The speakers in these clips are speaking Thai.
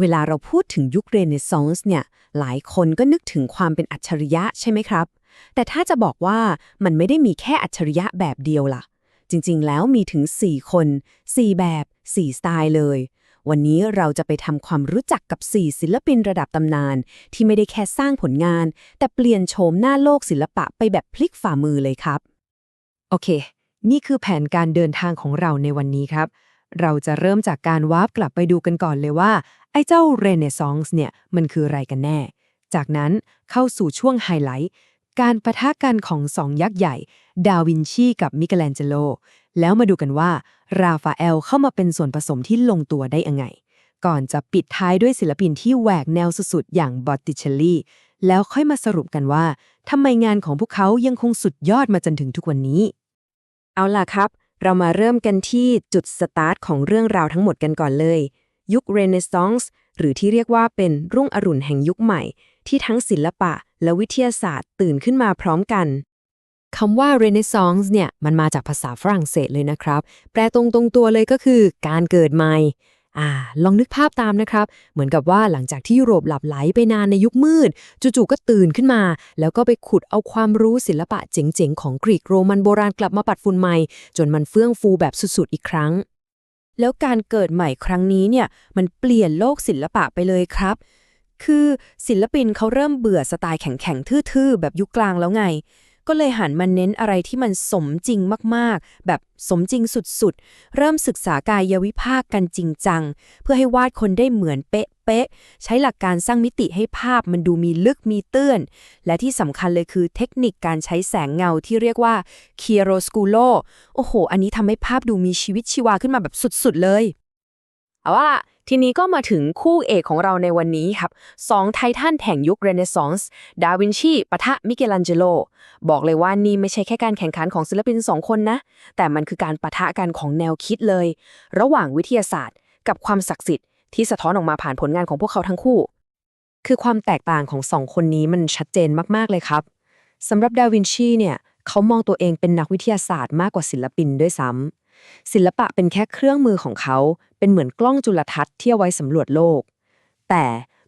เวลาเราพูดถึงยุคเรเนซองส์เนี่ย หลายคนก็นึกถึงความเป็นอัจฉริยะใช่ไหมครับ แต่ถ้าจะบอกว่ามันไม่ได้มีแค่อัจฉริยะแบบเดียวล่ะ จริงๆ แล้วมีถึง 4 คน 4 แบบ 4 สไตล์เลย วันนี้เราจะไปทำความรู้จักกับ 4 ศิลปินระดับตำนาน ที่ไม่ได้แค่สร้างผลงาน แต่เปลี่ยนโฉมหน้าโลกศิลปะไปแบบพลิกฝ่ามือเลยครับ โอเค นี่คือแผนการเดินทางของเราในวันนี้ครับ เราจะเริ่มจากการวาร์ปกลับไปดูกันก่อนเลยว่า ไอ้เจ้าเรเนซองส์เนี่ย มันคืออะไรกันแน่ จากนั้นเข้าสู่ช่วงไฮไลท์ การประทะกันของสองยักษ์ใหญ่ ดาวินชีกับมิเกลแองเจโล แล้วมาดูกันว่า ราฟาเอลเข้ามาเป็นส่วนผสมที่ลงตัวได้ยังไง ก่อนจะปิดท้ายด้วยศิลปินที่แหวกแนวสุดๆอย่างบอตติเชลลี่แล้วค่อยมาสรุปกันว่าทำไมงานของพวกเขายังคงสุดยอดมาจนถึงทุกวันนี้ เอาล่ะครับ เรามาเริ่มกันที่จุดสตาร์ทของเรื่องราวทั้งหมดกันก่อนเลย ยุคเรเนซองส์หรือที่เรียกว่าเป็นรุ่งอรุณแห่งยุคใหม่ ที่ทั้งศิลปะและวิทยาศาสตร์ตื่นขึ้นมาพร้อมกันคำว่าเรเนซองส์เนี่ย มันมาจากภาษาฝรั่งเศสเลยนะครับ แปลตรงตรงตัวเลยก็คือ การเกิดใหม่ อ่าลองนึกภาพตามนะครับ เหมือนกับว่าหลังจากที่ยุโรปหลับไหลไปนานในยุคมืด จู่ๆก็ตื่นขึ้นมา แล้วก็ไปขุดเอาความรู้ศิลปะเจ๋งๆ ของกรีกโรมันโบราณกลับมาปัดฝุ่นใหม่ จนมันเฟื่องฟูแบบสุดๆอีกครั้ง แล้วการเกิดใหม่ครั้งนี้เนี่ยมันเปลี่ยนโลกศิลปะไปเลยครับ คือศิลปินเขาเริ่มเบื่อสไตล์แข็งๆทื่อๆ แบบยุคกลางแล้วไง ก็เลยหันมาเน้นอะไรที่มันสมจริงมากๆ แบบสมจริงสุดๆ เริ่มศึกษากายวิภาคกันจริงจัง เพื่อให้วาดคนได้เหมือนเป๊ะๆ ใช้หลักการสร้างมิติให้ภาพมันดูมีลึกมีเตื้อนและที่สำคัญเลยคือเทคนิคการใช้แสงเงาที่เรียกว่า c h i a r o s c u l o โอ้โห อันนี้ทำให้ภาพดูมีชีวิตชีวาขึ้นมาแบบสุดๆเลย เอาล่ะ ทีนี้ก็มาถึงคู่เอกของเราในวันนี้ครับสองไททันแห่งยุคเรเนซองส์ดาวินชีปะทะมิเกลันเจโล บอกเลยว่านี่ไม่ใช่แค่การแข่งขันของศิลปินสองคนนะ แต่มันคือการปะทะกันของแนวคิดเลย ระหว่างวิทยาศาสตร์ กับความศักดิ์สิทธิ์ที่สะท้อนออกมาผ่านผลงานของพวกเขาทั้งคู่ คือความแตกต่างของสองคนนี้มันชัดเจนมากๆเลยครับสำหรับดาวินชีเนี่ยเขามองตัวเองเป็นนักวิทยาศาสตร์มากกว่าศิลปินด้วยซ้ำศิลปะเป็นแค่เครื่องมือของเขา เป็นเหมือนกล้องจุลทรรศน์ที่เอาไว้สำรวจโลก แต่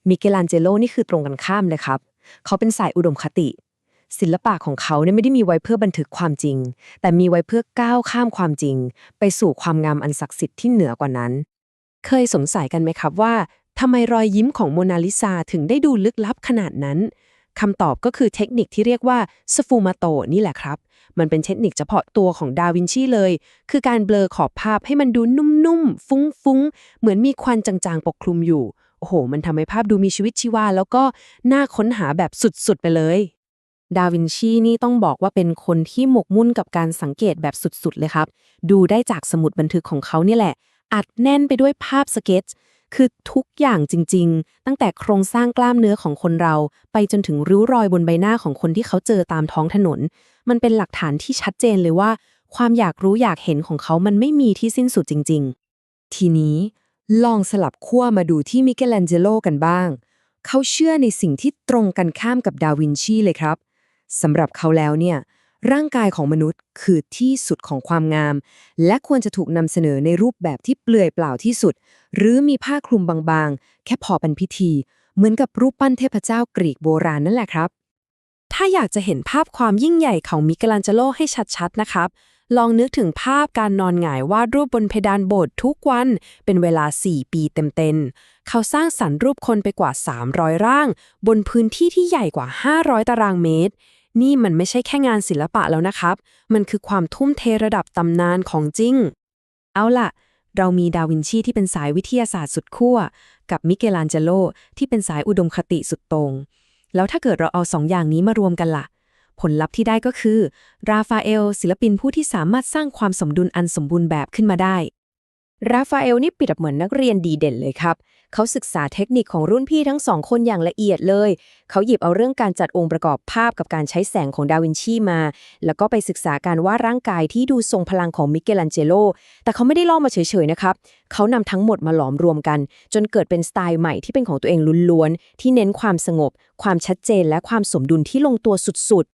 มิเกลันเจโลนี่คือตรงกันข้ามเลยครับ เขาเป็นสายอุดมคติ ศิลปะของเขาเนี่ยไม่ได้มีไว้เพื่อบันทึกความจริง แต่มีไว้เพื่อก้าวข้ามความจริง ไปสู่ความงามอันศักดิ์สิทธิ์ที่เหนือกว่านั้น เคยสงสัยกันไหมครับว่าทำไมรอยยิ้มของโมนาลิซาถึงได้ดูลึกลับขนาดนั้น คำตอบก็คือเทคนิคที่เรียกว่าสฟูมาโตนี่แหละครับ มันเป็นเทคนิคเฉพาะตัวของดาวินชีเลย คือการเบลอขอบภาพให้มันดูนุ่มๆ ฟุ้งๆ เหมือนมีควันจางๆ ปกคลุมอยู่ โอ้โห มันทำให้ภาพดูมีชีวิตชีวา แล้วก็น่าค้นหาแบบสุดๆ ไปเลย ดาวินชีนี่ต้องบอกว่าเป็นคนที่หมกมุ่นกับการสังเกตแบบสุดๆ เลยครับ ดูได้จากสมุดบันทึกของเขาเนี่ยแหละ อัดแน่นไปด้วยภาพสเก็ต คือทุกอย่างจริง ๆ ตั้งแต่โครงสร้างกล้ามเนื้อของคนเรา ไปจนถึงริ้วรอยบนใบหน้าของคนที่เขาเจอตามท้องถนน มันเป็นหลักฐานที่ชัดเจนเลยว่า ความอยากรู้อยากเห็นของเขามันไม่มีที่สิ้นสุดจริง ๆ ทีนี้ลองสลับขั้วมาดูที่มิเกลันเจโลกันบ้าง เขาเชื่อในสิ่งที่ตรงกันข้ามกับดาวินชีเลยครับสำหรับเขาแล้วเนี่ย ร่างกายของมนุษย์คือที่สุดของความงาม และควรจะถูกนำเสนอในรูปแบบที่เปลือยเปล่าที่สุด หรือมีผ้าคลุมบางๆ แค่พอเป็นพิธี เหมือนกับรูปปั้นเทพเจ้ากรีกโบราณนั่นแหละครับ ถ้าอยากจะเห็นภาพความยิ่งใหญ่ของมิกลันเจโลให้ชัดๆนะครับ ลองนึกถึงภาพการนอนหงายวาดรูปบนเพดานโบสถ์ทุกวัน เป็นเวลา 4 ปีเต็มๆ เขาสร้างสรรค์รูปคนไปกว่า 300 ร่าง บนพื้นที่ที่ใหญ่กว่า 500 ตารางเมตร นี่มันไม่ใช่แค่งานศิลปะแล้วนะครับ มันคือความทุ่มเทระดับตำนานของจริง เอาล่ะ เรามีดาวินชีที่เป็นสายวิทยาศาสตร์สุดขั้ว กับมิเกลันเจโลที่เป็นสายอุดมคติสุดตรง แล้วถ้าเกิดเราเอาสองอย่างนี้มารวมกันล่ะ ผลลัพธ์ที่ได้ก็คือ ราฟาเอล ศิลปินผู้ที่สามารถสร้างความสมดุลอันสมบูรณ์แบบขึ้นมาได้ ราฟาเอลนี่ปิดเหมือนนักเรียนดีเด่นเลยครับ เขาศึกษาเทคนิคของรุ่นพี่ทั้งสองคนอย่างละเอียดเลย เขาหยิบเอาเรื่องการจัดองค์ประกอบภาพกับการใช้แสงของดาวินชีมา แล้วก็ไปศึกษาการวาดร่างกายที่ดูทรงพลังของมิเกลันเจโล แต่เขาไม่ได้ลอกมาเฉยๆนะครับ เขานำทั้งหมดมาหลอมรวมกัน จนเกิดเป็นสไตล์ใหม่ที่เป็นของตัวเองล้วนๆ ที่เน้นความสงบ ความชัดเจนและความสมดุลที่ลงตัวสุด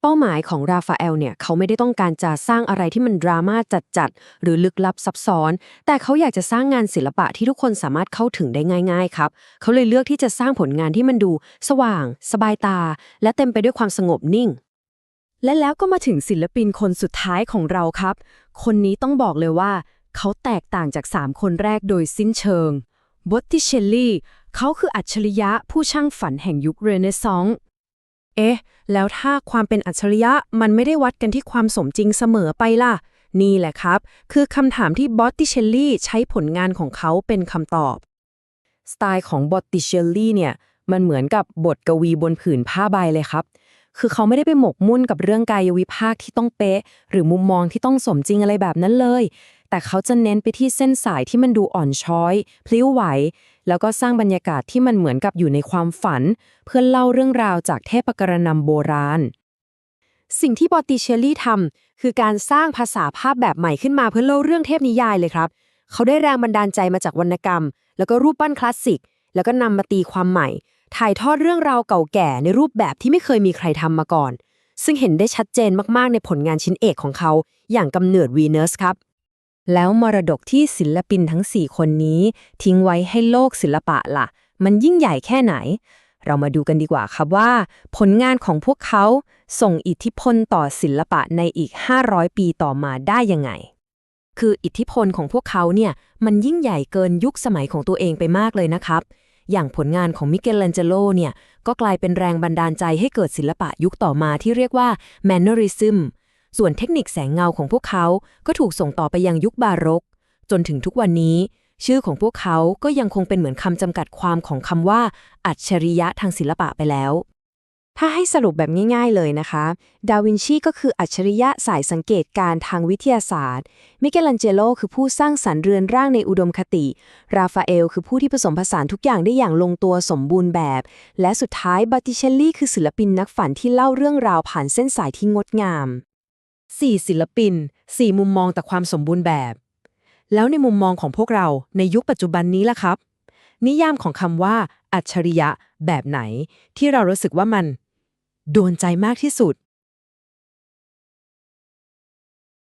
เป้าหมายของราฟาเอลเนี่ยเขาไม่ได้ต้องการจะสร้างอะไรที่มันดราม่าจัดๆ หรือลึกลับซับซ้อน แต่เขาอยากจะสร้างงานศิลปะที่ทุกคนสามารถเข้าถึงได้ง่ายๆครับ เขาเลยเลือกที่จะสร้างผลงานที่มันดู สว่าง สบายตา และเต็มไปด้วยความสงบนิ่ง และแล้วก็มาถึงศิลปินคนสุดท้ายของเราครับ คนนี้ต้องบอกเลยว่า เขาแตกต่างจาก 3 คนแรกโดยสิ้นเชิงบอตติเชลลี่เขาคืออัจฉริยะผู้ช่างฝันแห่งยุคเรเนซองส์ เอ๊ะ แล้วถ้าความเป็นอัจฉริยะมันไม่ได้วัดกันที่ความสมจริงเสมอไปล่ะ นี่แหละครับ คือคำถามที่บอตติเชลลี่ใช้ผลงานของเขาเป็นคำตอบ สไตล์ของบอตติเชลลี่เนี่ย มันเหมือนกับบทกวีบนผืนผ้าใบเลยครับ คือเขาไม่ได้ไปหมกมุ่นกับเรื่องกายวิภาคที่ต้องเป๊ะ หรือมุมมองที่ต้องสมจริงอะไรแบบนั้นเลย แต่เขาจะเน้นไปที่เส้นสายที่มันดูอ่อนช้อย พลิ้วไหว แล้วก็สร้างบรรยากาศที่มันเหมือนกับอยู่ในความฝัน เพื่อเล่าเรื่องราวจากเทพกระนำโบราณ สิ่งที่บอตติเชลลี่ทำคือการสร้างภาษาภาพแบบใหม่ขึ้นมาเพื่อเล่าเรื่องเทพนิยายเลยครับ เขาได้แรงบันดาลใจมาจากวรรณกรรม แล้วก็รูปปั้นคลาสสิก แล้วก็นำมาตีความใหม่ ถ่ายทอดเรื่องราวเก่าแก่ในรูปแบบที่ไม่เคยมีใครทำมาก่อนซึ่งเห็นได้ชัดเจนมาก ๆ ในผลงานชิ้นเอกของเขา อย่างกำเนิดวีเนสครับ แล้วมรดกที่ศิลปินทั้ง 4 คนนี้ ทิ้งไว้ให้โลกศิลปะล่ะ มันยิ่งใหญ่แค่ไหน เรามาดูกันดีกว่าครับว่า ผลงานของพวกเขาส่งอิทธิพลต่อศิลปะในอีก 500 ปีต่อมาได้ยังไง คืออิทธิพลของพวกเขาเนี่ยมันยิ่งใหญ่เกินยุคสมัยของตัวเองไปมากเลยนะครับ อย่างผลงานของมิเกล a นเจโลเนี่ยก็กลายเป็นแรงบันดาลใจให้เกิดศิลปะยุคต่อมาที่เรียกว่า Mannerism ส่วนเทคนิคแสงเงาของพวกเขาก็ถูกส่งต่อไปยังยุคบารก จนถึงทุกวันนี้ ชื่อของพวกเขาก็ยังคงเป็นเหมือนคำจำกัดความของคำว่า อัจฉริยะทางศิลปะไปแล้ว ถ้าให้สรุปแบบง่ายๆเลยนะคะ ดาวินชีก็คืออัจฉริยะสายสังเกตการณ์ทางวิทยาศาสตร์ มิเกลันเจโลคือผู้สร้างสรรค์เรือนร่างในอุดมคติ ราฟาเอลคือผู้ที่ผสมผสานทุกอย่างได้อย่างลงตัวสมบูรณ์แบบ และสุดท้ายบัตติเชลลี่คือศิลปินนักฝันที่เล่าเรื่องราวผ่านเส้นสายที่งดงาม 4 ศิลปิน 4 มุมมองแต่ความสมบูรณ์แบบ แล้วในมุมมองของพวกเราในยุคปัจจุบันนี้ล่ะครับ นิยามของคำว่า อัจฉริยะแบบไหน ที่เรารู้สึกว่ามัน โดนใจมากที่สุด